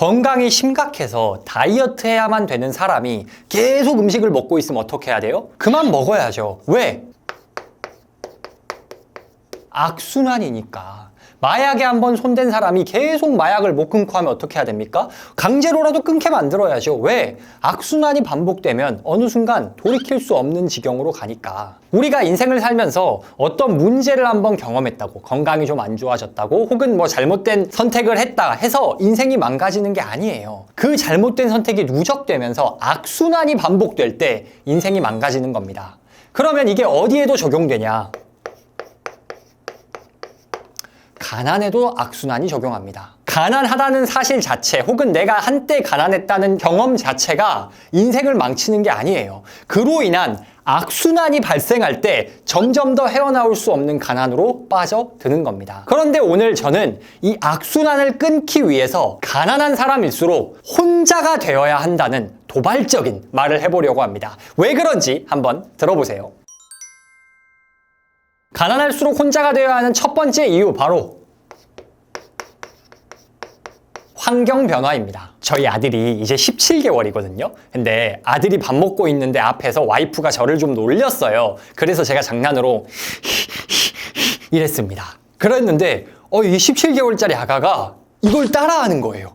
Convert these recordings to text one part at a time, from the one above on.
건강이 심각해서 다이어트 해야만 되는 사람이 계속 음식을 먹고 있으면 어떻게 해야 돼요? 그만 먹어야죠. 왜? 악순환이니까. 마약에 한번 손댄 사람이 계속 마약을 못 끊고 하면 어떻게 해야 됩니까? 강제로라도 끊게 만들어야죠. 왜? 악순환이 반복되면 어느 순간 돌이킬 수 없는 지경으로 가니까. 우리가 인생을 살면서 어떤 문제를 한번 경험했다고, 건강이 좀 안 좋아졌다고, 혹은 뭐 잘못된 선택을 했다 해서 인생이 망가지는 게 아니에요. 그 잘못된 선택이 누적되면서 악순환이 반복될 때 인생이 망가지는 겁니다. 그러면 이게 어디에도 적용되냐? 가난에도 악순환이 적용합니다. 가난하다는 사실 자체 혹은 내가 한때 가난했다는 경험 자체가 인생을 망치는 게 아니에요. 그로 인한 악순환이 발생할 때 점점 더 헤어나올 수 없는 가난으로 빠져드는 겁니다. 그런데 오늘 저는 이 악순환을 끊기 위해서 가난한 사람일수록 혼자가 되어야 한다는 도발적인 말을 해보려고 합니다. 왜 그런지 한번 들어보세요. 가난할수록 혼자가 되어야 하는 첫 번째 이유 바로 환경 변화입니다. 저희 아들이 이제 17개월이거든요. 근데 아들이 밥 먹고 있는데 앞에서 와이프가 저를 좀 놀렸어요. 그래서 제가 장난으로 이랬습니다. 그랬는데 어, 이 17개월짜리 아가가 이걸 따라하는 거예요.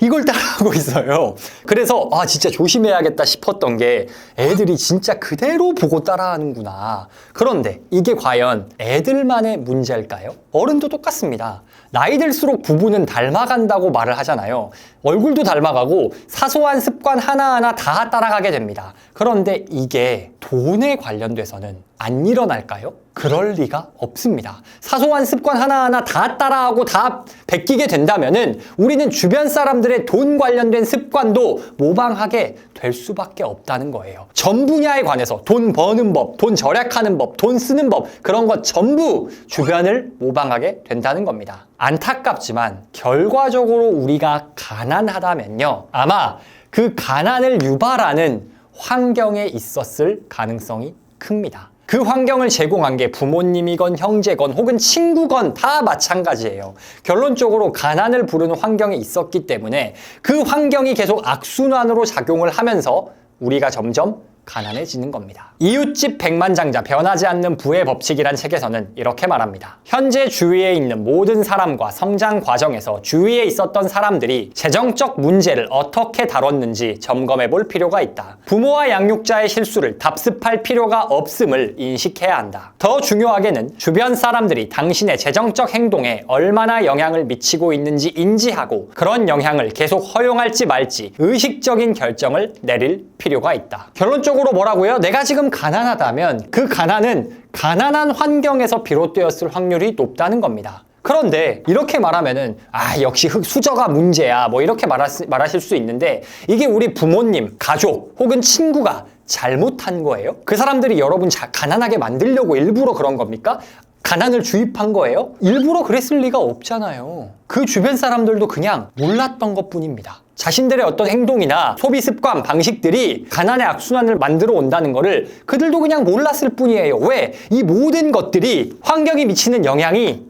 이걸 따라하고 있어요. 그래서 아 진짜 조심해야겠다 싶었던 게 애들이 진짜 그대로 보고 따라하는구나. 그런데 이게 과연 애들만의 문제일까요? 어른도 똑같습니다. 나이 들수록 부부는 닮아간다고 말을 하잖아요. 얼굴도 닮아가고 사소한 습관 하나하나 다 따라가게 됩니다. 그런데 이게 돈에 관련돼서는 안 일어날까요? 그럴 리가 없습니다. 사소한 습관 하나하나 다 따라하고 다 베끼게 된다면은 우리는 주변 사람들의 돈 관련된 습관도 모방하게 될 수밖에 없다는 거예요. 전 분야에 관해서 돈 버는 법, 돈 절약하는 법, 돈 쓰는 법 그런 것 전부 주변을 모방하게 된다는 겁니다. 안타깝지만 결과적으로 우리가 가난하다면요. 아마 그 가난을 유발하는 환경에 있었을 가능성이 큽니다. 그 환경을 제공한 게 부모님이건 형제건 혹은 친구건 다 마찬가지예요. 결론적으로 가난을 부르는 환경에 있었기 때문에 그 환경이 계속 악순환으로 작용을 하면서 우리가 점점 가난해지는 겁니다. 이웃집 백만장자 변하지 않는 부의 법칙이란 책에서는 이렇게 말합니다. 현재 주위에 있는 모든 사람과 성장 과정에서 주위에 있었던 사람들이 재정적 문제를 어떻게 다뤘는지 점검해 볼 필요가 있다. 부모와 양육자의 실수를 답습할 필요가 없음을 인식해야 한다. 더 중요하게는 주변 사람들이 당신의 재정적 행동에 얼마나 영향을 미치고 있는지 인지하고 그런 영향을 계속 허용할지 말지 의식적인 결정을 내릴 필요가 있다. 결론적으로 뭐라고요? 내가 지금 가난하다면 그 가난은 가난한 환경에서 비롯되었을 확률이 높다는 겁니다. 그런데 이렇게 말하면은 아 역시 흙 수저가 문제야 뭐 이렇게 말하, 말하실 수 있는데 이게 우리 부모님, 가족 혹은 친구가 잘못한 거예요? 그 사람들이 여러분 자, 가난하게 만들려고 일부러 그런 겁니까? 가난을 주입한 거예요? 일부러 그랬을 리가 없잖아요. 그 주변 사람들도 그냥 몰랐던 것 뿐입니다. 자신들의 어떤 행동이나 소비 습관, 방식들이 가난의 악순환을 만들어 온다는 것을 그들도 그냥 몰랐을 뿐이에요. 왜? 이 모든 것들이 환경에 미치는 영향이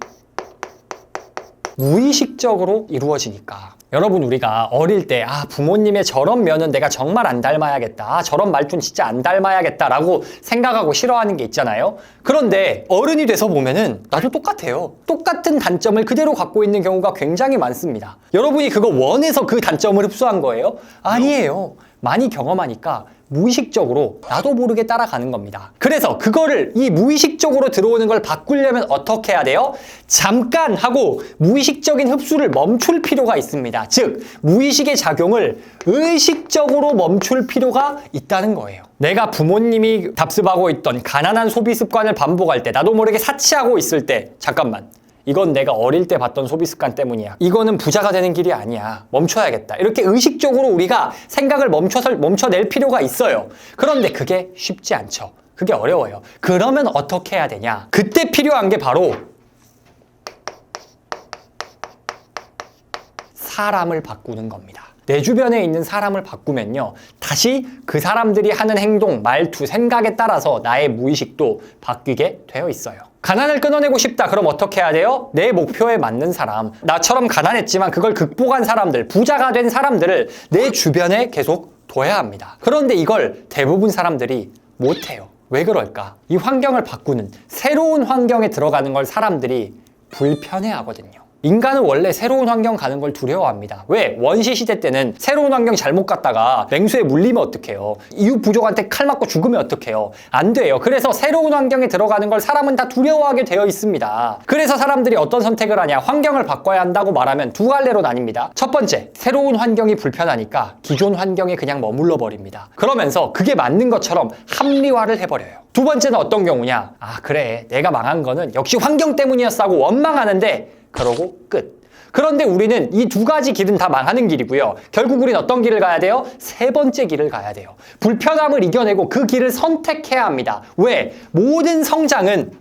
무의식적으로 이루어지니까. 여러분 우리가 어릴 때 아 부모님의 저런 면은 내가 정말 안 닮아야겠다. 아, 저런 말투는 진짜 안 닮아야겠다라고 생각하고 싫어하는 게 있잖아요. 그런데 어른이 돼서 보면은 나도 똑같아요. 똑같은 단점을 그대로 갖고 있는 경우가 굉장히 많습니다. 여러분이 그거 원해서 그 단점을 흡수한 거예요? 아니에요 많이 경험하니까 무의식적으로 나도 모르게 따라가는 겁니다. 그래서 그거를 이 무의식적으로 들어오는 걸 바꾸려면 어떻게 해야 돼요? 잠깐 하고 무의식적인 흡수를 멈출 필요가 있습니다. 즉, 무의식의 작용을 의식적으로 멈출 필요가 있다는 거예요. 내가 부모님이 답습하고 있던 가난한 소비 습관을 반복할 때, 나도 모르게 사치하고 있을 때, 잠깐만. 이건 내가 어릴 때 봤던 소비 습관 때문이야. 이거는 부자가 되는 길이 아니야. 멈춰야겠다. 이렇게 의식적으로 우리가 생각을 멈춰서 멈춰낼 필요가 있어요. 그런데 그게 쉽지 않죠. 그게 어려워요. 그러면 어떻게 해야 되냐? 그때 필요한 게 바로 사람을 바꾸는 겁니다. 내 주변에 있는 사람을 바꾸면요. 다시 그 사람들이 하는 행동, 말투, 생각에 따라서 나의 무의식도 바뀌게 되어 있어요. 가난을 끊어내고 싶다. 그럼 어떻게 해야 돼요? 내 목표에 맞는 사람. 나처럼 가난했지만 그걸 극복한 사람들, 부자가 된 사람들을 내 주변에 계속 둬야 합니다. 그런데 이걸 대부분 사람들이 못해요. 왜 그럴까? 이 환경을 바꾸는 새로운 환경에 들어가는 걸 사람들이 불편해 하거든요. 인간은 원래 새로운 환경 가는 걸 두려워합니다. 왜? 원시 시대 때는 새로운 환경 잘못 갔다가 맹수에 물리면 어떡해요? 이웃 부족한테 칼 맞고 죽으면 어떡해요? 안 돼요. 그래서 새로운 환경에 들어가는 걸 사람은 다 두려워하게 되어 있습니다. 그래서 사람들이 어떤 선택을 하냐? 환경을 바꿔야 한다고 말하면 두 갈래로 나뉩니다. 첫 번째, 새로운 환경이 불편하니까 기존 환경에 그냥 머물러 버립니다. 그러면서 그게 맞는 것처럼 합리화를 해버려요. 두 번째는 어떤 경우냐? 아, 그래. 내가 망한 거는 역시 환경 때문이었어 하고 원망하는데 그러고 끝. 그런데 우리는 이 두 가지 길은 다 망하는 길이고요. 결국 우린 어떤 길을 가야 돼요? 세 번째 길을 가야 돼요. 불편함을 이겨내고 그 길을 선택해야 합니다. 왜? 모든 성장은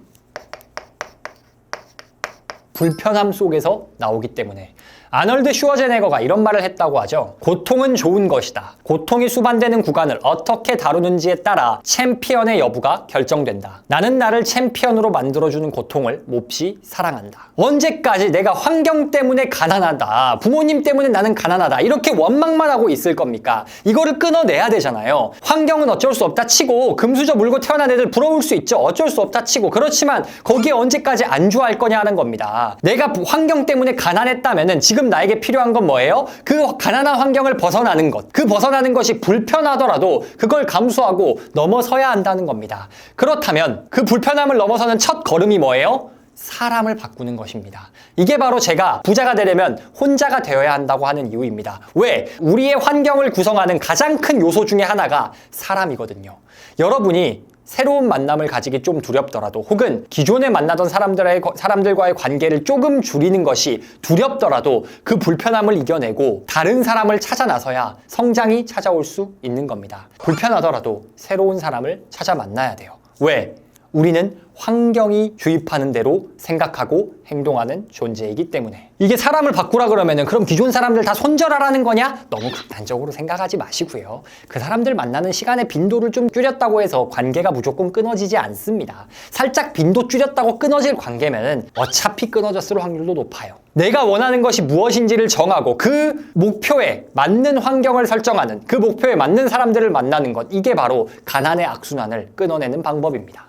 불편함 속에서 나오기 때문에 아널드 슈워제네거가 이런 말을 했다고 하죠. 고통은 좋은 것이다. 고통이 수반되는 구간을 어떻게 다루는지에 따라 챔피언의 여부가 결정된다. 나는 나를 챔피언으로 만들어주는 고통을 몹시 사랑한다. 언제까지 내가 환경 때문에 가난하다. 부모님 때문에 나는 가난하다. 이렇게 원망만 하고 있을 겁니까? 이거를 끊어내야 되잖아요. 환경은 어쩔 수 없다 치고 금수저 물고 태어난 애들 부러울 수 있죠. 어쩔 수 없다 치고. 그렇지만 거기에 언제까지 안주할 거냐 하는 겁니다. 내가 환경 때문에 가난했다면은 지금 나에게 필요한 건 뭐예요? 그 가난한 환경을 벗어나는 것. 그 벗어나는 것이 불편하더라도 그걸 감수하고 넘어서야 한다는 겁니다. 그렇다면 그 불편함을 넘어서는 첫 걸음이 뭐예요? 사람을 바꾸는 것입니다. 이게 바로 제가 부자가 되려면 혼자가 되어야 한다고 하는 이유입니다. 왜? 우리의 환경을 구성하는 가장 큰 요소 중에 하나가 사람이거든요. 여러분이 새로운 만남을 가지기 좀 두렵더라도 혹은 기존에 만나던 사람들의, 사람들과의 관계를 조금 줄이는 것이 두렵더라도 그 불편함을 이겨내고 다른 사람을 찾아 나서야 성장이 찾아올 수 있는 겁니다. 불편하더라도 새로운 사람을 찾아 만나야 돼요. 왜? 우리는 환경이 주입하는 대로 생각하고 행동하는 존재이기 때문에 이게 사람을 바꾸라 그러면은 그럼 기존 사람들 다 손절하라는 거냐? 너무 극단적으로 생각하지 마시고요. 그 사람들 만나는 시간의 빈도를 좀 줄였다고 해서 관계가 무조건 끊어지지 않습니다. 살짝 빈도 줄였다고 끊어질 관계면은 어차피 끊어졌을 확률도 높아요. 내가 원하는 것이 무엇인지를 정하고 그 목표에 맞는 환경을 설정하는 그 목표에 맞는 사람들을 만나는 것 이게 바로 가난의 악순환을 끊어내는 방법입니다.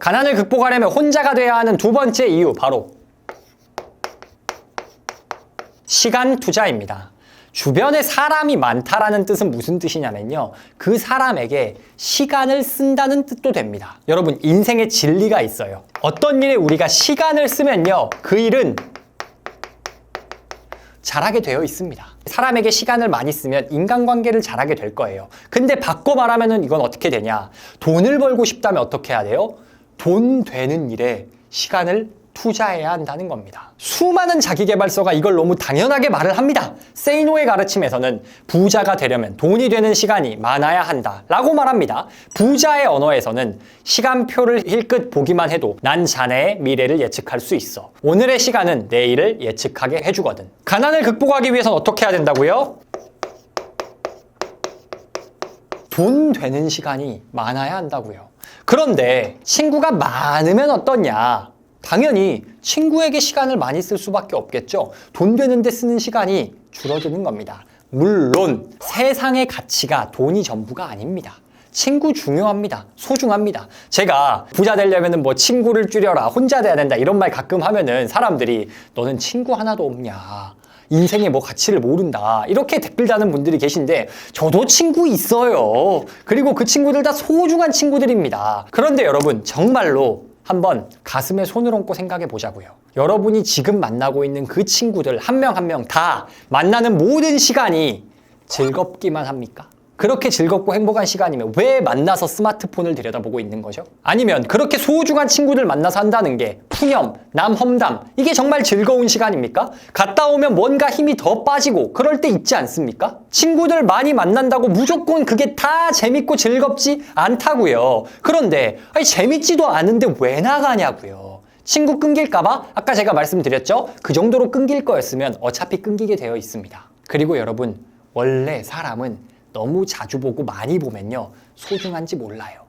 가난을 극복하려면 혼자가 돼야 하는 두 번째 이유 바로 시간 투자입니다. 주변에 사람이 많다라는 뜻은 무슨 뜻이냐면요. 그 사람에게 시간을 쓴다는 뜻도 됩니다. 여러분, 인생의 진리가 있어요. 어떤 일에 우리가 시간을 쓰면요. 그 일은 잘하게 되어 있습니다. 사람에게 시간을 많이 쓰면 인간관계를 잘하게 될 거예요. 근데 바꿔 말하면 이건 어떻게 되냐? 돈을 벌고 싶다면 어떻게 해야 돼요? 돈 되는 일에 시간을 투자해야 한다는 겁니다. 수많은 자기개발서가 이걸 너무 당연하게 말을 합니다. 세이노의 가르침에서는 부자가 되려면 돈이 되는 시간이 많아야 한다 라고 말합니다. 부자의 언어에서는 시간표를 힐끗 보기만 해도 난 자네의 미래를 예측할 수 있어. 오늘의 시간은 내일을 예측하게 해주거든. 가난을 극복하기 위해서는 어떻게 해야 된다고요? 돈 되는 시간이 많아야 한다고요. 그런데 친구가 많으면 어떠냐? 당연히 친구에게 시간을 많이 쓸 수밖에 없겠죠. 돈 되는데 쓰는 시간이 줄어드는 겁니다. 물론 세상의 가치가 돈이 전부가 아닙니다. 친구 중요합니다. 소중합니다. 제가 부자 되려면 뭐 친구를 줄여라, 혼자 돼야 된다 이런 말 가끔 하면은 사람들이 너는 친구 하나도 없냐. 인생의 뭐 가치를 모른다. 이렇게 댓글 다는 분들이 계신데 저도 친구 있어요. 그리고 그 친구들 다 소중한 친구들입니다. 그런데 여러분 정말로 한번 가슴에 손을 얹고 생각해 보자고요. 여러분이 지금 만나고 있는 그 친구들 한 명 한 명 다 만나는 모든 시간이 즐겁기만 합니까? 그렇게 즐겁고 행복한 시간이면 왜 만나서 스마트폰을 들여다보고 있는 거죠? 아니면 그렇게 소중한 친구들 만나서 한다는 게 푸념, 남험담 이게 정말 즐거운 시간입니까? 갔다 오면 뭔가 힘이 더 빠지고 그럴 때 있지 않습니까? 친구들 많이 만난다고 무조건 그게 다 재밌고 즐겁지 않다고요. 그런데 아니, 재밌지도 않은데 왜 나가냐고요. 친구 끊길까봐 아까 제가 말씀드렸죠? 그 정도로 끊길 거였으면 어차피 끊기게 되어 있습니다. 그리고 여러분 원래 사람은 너무 자주 보고 많이 보면요 소중한지 몰라요.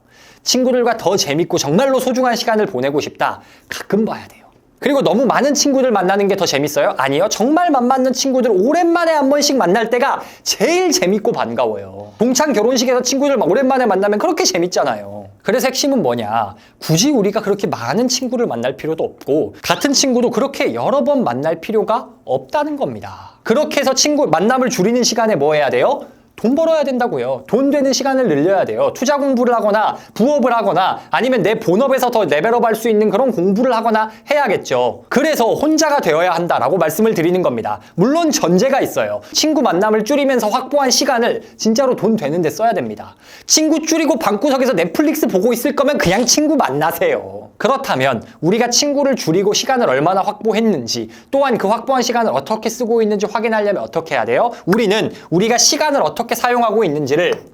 친구들과 더 재밌고 정말로 소중한 시간을 보내고 싶다. 가끔 봐야 돼요. 그리고 너무 많은 친구들 만나는 게 더 재밌어요? 아니요. 정말 맘 맞는 친구들 오랜만에 한 번씩 만날 때가 제일 재밌고 반가워요. 동창 결혼식에서 친구들 막 오랜만에 만나면 그렇게 재밌잖아요. 그래서 핵심은 뭐냐? 굳이 우리가 그렇게 많은 친구를 만날 필요도 없고 같은 친구도 그렇게 여러 번 만날 필요가 없다는 겁니다. 그렇게 해서 친구 만남을 줄이는 시간에 뭐 해야 돼요? 돈 벌어야 된다고요. 돈 되는 시간을 늘려야 돼요. 투자 공부를 하거나 부업을 하거나 아니면 내 본업에서 더 레벨업 할 수 있는 그런 공부를 하거나 해야겠죠. 그래서 혼자가 되어야 한다라고 말씀을 드리는 겁니다. 물론 전제가 있어요. 친구 만남을 줄이면서 확보한 시간을 진짜로 돈 되는데 써야 됩니다. 친구 줄이고 방구석에서 넷플릭스 보고 있을 거면 그냥 친구 만나세요. 그렇다면 우리가 친구를 줄이고 시간을 얼마나 확보했는지 또한 그 확보한 시간을 어떻게 쓰고 있는지 확인하려면 어떻게 해야 돼요? 우리는 우리가 시간을 어떻게 사용하고 있는지를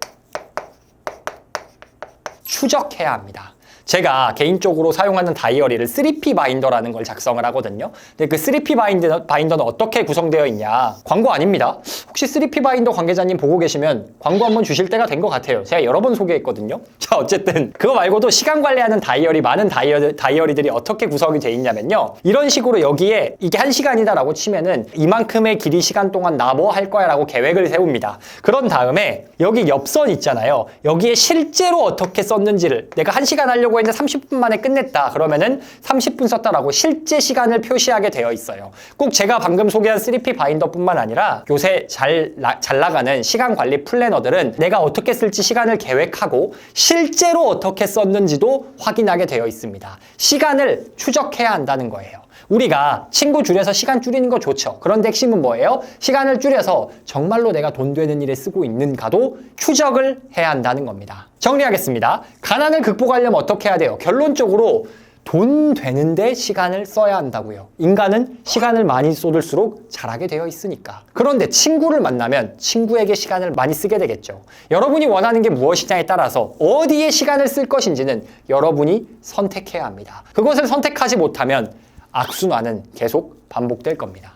추적해야 합니다. 제가 개인적으로 사용하는 다이어리를 3P 바인더라는 걸 작성을 하거든요. 근데 그 3P 바인더, 바인더는 어떻게 구성되어 있냐? 광고 아닙니다. 혹시 3P 바인더 관계자님 보고 계시면 광고 한번 주실 때가 된 것 같아요. 제가 여러 번 소개했거든요. 자, 어쨌든 그거 말고도 시간 관리하는 다이어리, 많은 다이어리, 다이어리들이 어떻게 구성이 돼 있냐면요. 이런 식으로 여기에 이게 한 시간이다라고 치면은 이만큼의 길이 시간 동안 나 뭐 할 거야 라고 계획을 세웁니다. 그런 다음에 여기 옆선 있잖아요. 여기에 실제로 어떻게 썼는지를 내가 한 시간 하려고 했는데 30분 만에 끝냈다. 그러면은 30분 썼다라고 실제 시간을 표시하게 되어 있어요. 꼭 제가 방금 소개한 3P 바인더뿐만 아니라 요새 잘, 나, 잘 나가는 시간 관리 플래너들은 내가 어떻게 쓸지 시간을 계획하고 실제로 어떻게 썼는지도 확인하게 되어 있습니다. 시간을 추적해야 한다는 거예요. 우리가 친구 줄여서 시간 줄이는 거 좋죠. 그런데 핵심은 뭐예요? 시간을 줄여서 정말로 내가 돈 되는 일에 쓰고 있는가도 추적을 해야 한다는 겁니다. 정리하겠습니다. 가난을 극복하려면 어떻게 해야 돼요? 결론적으로 돈 되는데 시간을 써야 한다고요. 인간은 시간을 많이 쏟을수록 잘하게 되어 있으니까. 그런데 친구를 만나면 친구에게 시간을 많이 쓰게 되겠죠. 여러분이 원하는 게 무엇이냐에 따라서 어디에 시간을 쓸 것인지는 여러분이 선택해야 합니다. 그것을 선택하지 못하면 악순환은 계속 반복될 겁니다.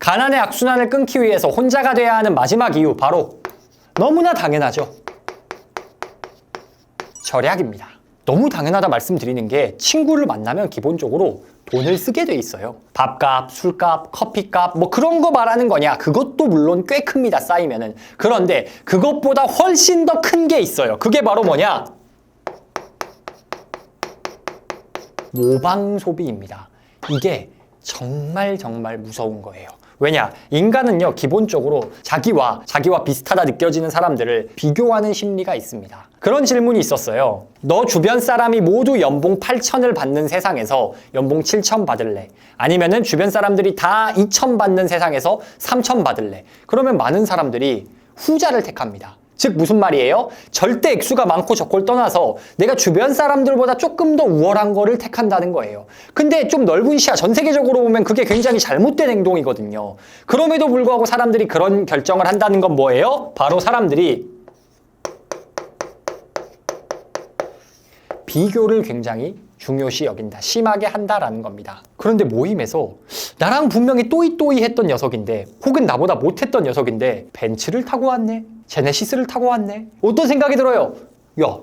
가난의 악순환을 끊기 위해서 혼자가 돼야 하는 마지막 이유 바로 너무나 당연하죠. 절약입니다. 너무 당연하다 말씀드리는 게 친구를 만나면 기본적으로 돈을 쓰게 돼 있어요. 밥값, 술값, 커피값 뭐 그런 거 말하는 거냐? 그것도 물론 꽤 큽니다. 쌓이면은. 그런데 그것보다 훨씬 더 큰 게 있어요. 그게 바로 뭐냐? 모방 소비입니다. 이게 정말 정말 무서운 거예요. 왜냐? 인간은요, 기본적으로 자기와, 자기와 비슷하다 느껴지는 사람들을 비교하는 심리가 있습니다. 그런 질문이 있었어요. 너 주변 사람이 모두 연봉 8천을 받는 세상에서 연봉 7천 받을래? 아니면은 주변 사람들이 다 2천 받는 세상에서 3천 받을래? 그러면 많은 사람들이 후자를 택합니다. 즉 무슨 말이에요? 절대 액수가 많고 적고를 떠나서 내가 주변 사람들보다 조금 더 우월한 거를 택한다는 거예요. 근데 좀 넓은 시야, 전 세계적으로 보면 그게 굉장히 잘못된 행동이거든요. 그럼에도 불구하고 사람들이 그런 결정을 한다는 건 뭐예요? 바로 사람들이 비교를 굉장히 중요시 여긴다. 심하게 한다라는 겁니다. 그런데 모임에서 나랑 분명히 또이또이 했던 녀석인데 혹은 나보다 못했던 녀석인데 벤츠를 타고 왔네. 제네시스를 타고 왔네. 어떤 생각이 들어요? 야,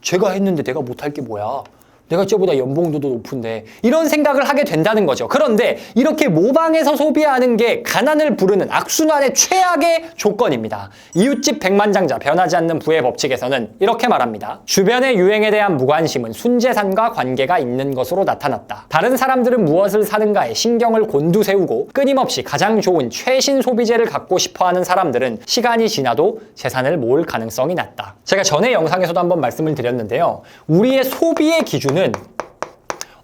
제가 했는데 내가 못할 게 뭐야? 내가 쟤보다 연봉도 더 높은데 이런 생각을 하게 된다는 거죠. 그런데 이렇게 모방해서 소비하는 게 가난을 부르는 악순환의 최악의 조건입니다. 이웃집 백만장자 변하지 않는 부의 법칙에서는 이렇게 말합니다. 주변의 유행에 대한 무관심은 순재산과 관계가 있는 것으로 나타났다. 다른 사람들은 무엇을 사는가에 신경을 곤두세우고 끊임없이 가장 좋은 최신 소비재를 갖고 싶어하는 사람들은 시간이 지나도 재산을 모을 가능성이 낮다. 제가 전에 영상에서도 한번 말씀을 드렸는데요. 우리의 소비의 기준 기준은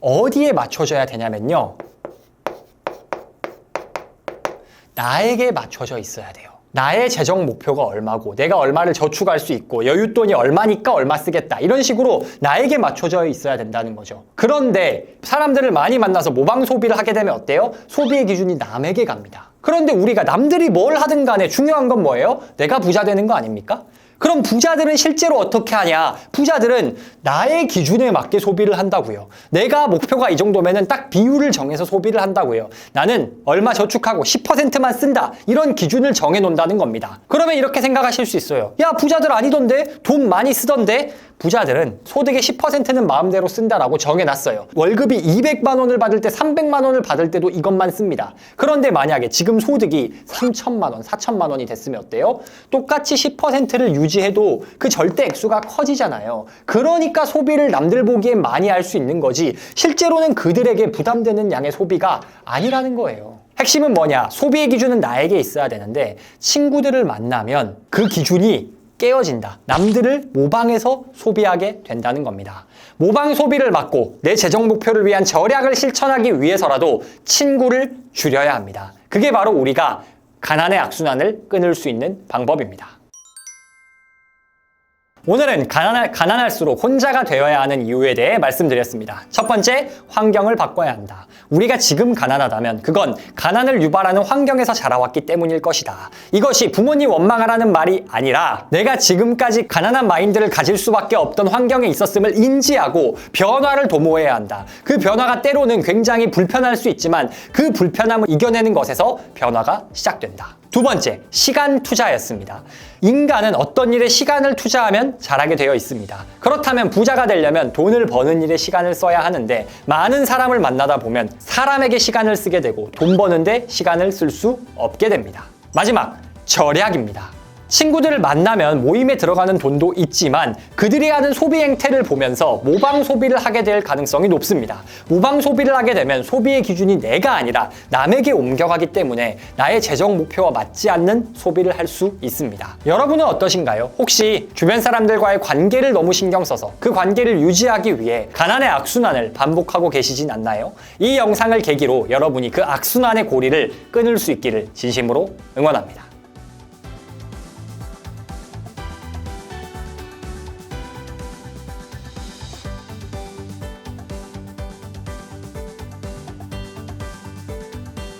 어디에 맞춰져야 되냐면요. 나에게 맞춰져 있어야 돼요. 나의 재정 목표가 얼마고 내가 얼마를 저축할 수 있고 여윳돈이 얼마니까 얼마 쓰겠다 이런 식으로 나에게 맞춰져 있어야 된다는 거죠 그런데 사람들을 많이 만나서 모방 소비를 하게 되면 어때요? 소비의 기준이 남에게 갑니다 그런데 우리가 남들이 뭘 하든 간에 중요한 건 뭐예요? 내가 부자 되는 거 아닙니까? 그럼 부자들은 실제로 어떻게 하냐? 부자들은 나의 기준에 맞게 소비를 한다고요. 내가 목표가 이 정도면은 딱 비율을 정해서 소비를 한다고요. 나는 얼마 저축하고 10%만 쓴다. 이런 기준을 정해 놓는다는 겁니다. 그러면 이렇게 생각하실 수 있어요. 야, 부자들 아니던데? 돈 많이 쓰던데? 부자들은 소득의 10%는 마음대로 쓴다라고 정해놨어요. 월급이 200만 원을 받을 때 300만 원을 받을 때도 이것만 씁니다. 그런데 만약에 지금 소득이 3천만 원, 4천만 원이 됐으면 어때요? 똑같이 10%를 유지해도 그 절대 액수가 커지잖아요. 그러니까 소비를 남들 보기엔 많이 할 수 있는 거지 실제로는 그들에게 부담되는 양의 소비가 아니라는 거예요. 핵심은 뭐냐? 소비의 기준은 나에게 있어야 되는데 친구들을 만나면 그 기준이 깨어진다. 남들을 모방해서 소비하게 된다는 겁니다. 모방 소비를 막고 내 재정 목표를 위한 절약을 실천하기 위해서라도 친구를 줄여야 합니다. 그게 바로 우리가 가난의 악순환을 끊을 수 있는 방법입니다. 오늘은 가난할, 가난할 수록 혼자가 되어야 하는 이유에 대해 말씀드렸습니다. 첫 번째, 환경을 바꿔야 한다. 우리가 지금 가난하다면 그건 가난을 유발하는 환경에서 자라왔기 때문일 것이다. 이것이 부모님 원망하라는 말이 아니라 내가 지금까지 가난한 마인드를 가질 수밖에 없던 환경에 있었음을 인지하고 변화를 도모해야 한다. 그 변화가 때로는 굉장히 불편할 수 있지만 그 불편함을 이겨내는 것에서 변화가 시작된다. 두 번째, 시간 투자였습니다. 인간은 어떤 일에 시간을 투자하면 잘하게 되어 있습니다. 그렇다면 부자가 되려면 돈을 버는 일에 시간을 써야 하는데 많은 사람을 만나다 보면 사람에게 시간을 쓰게 되고 돈 버는데 시간을 쓸 수 없게 됩니다. 마지막, 절약입니다. 친구들을 만나면 모임에 들어가는 돈도 있지만 그들이 하는 소비 행태를 보면서 모방 소비를 하게 될 가능성이 높습니다. 모방 소비를 하게 되면 소비의 기준이 내가 아니라 남에게 옮겨가기 때문에 나의 재정 목표와 맞지 않는 소비를 할 수 있습니다. 여러분은 어떠신가요? 혹시 주변 사람들과의 관계를 너무 신경 써서 그 관계를 유지하기 위해 가난의 악순환을 반복하고 계시진 않나요? 이 영상을 계기로 여러분이 그 악순환의 고리를 끊을 수 있기를 진심으로 응원합니다.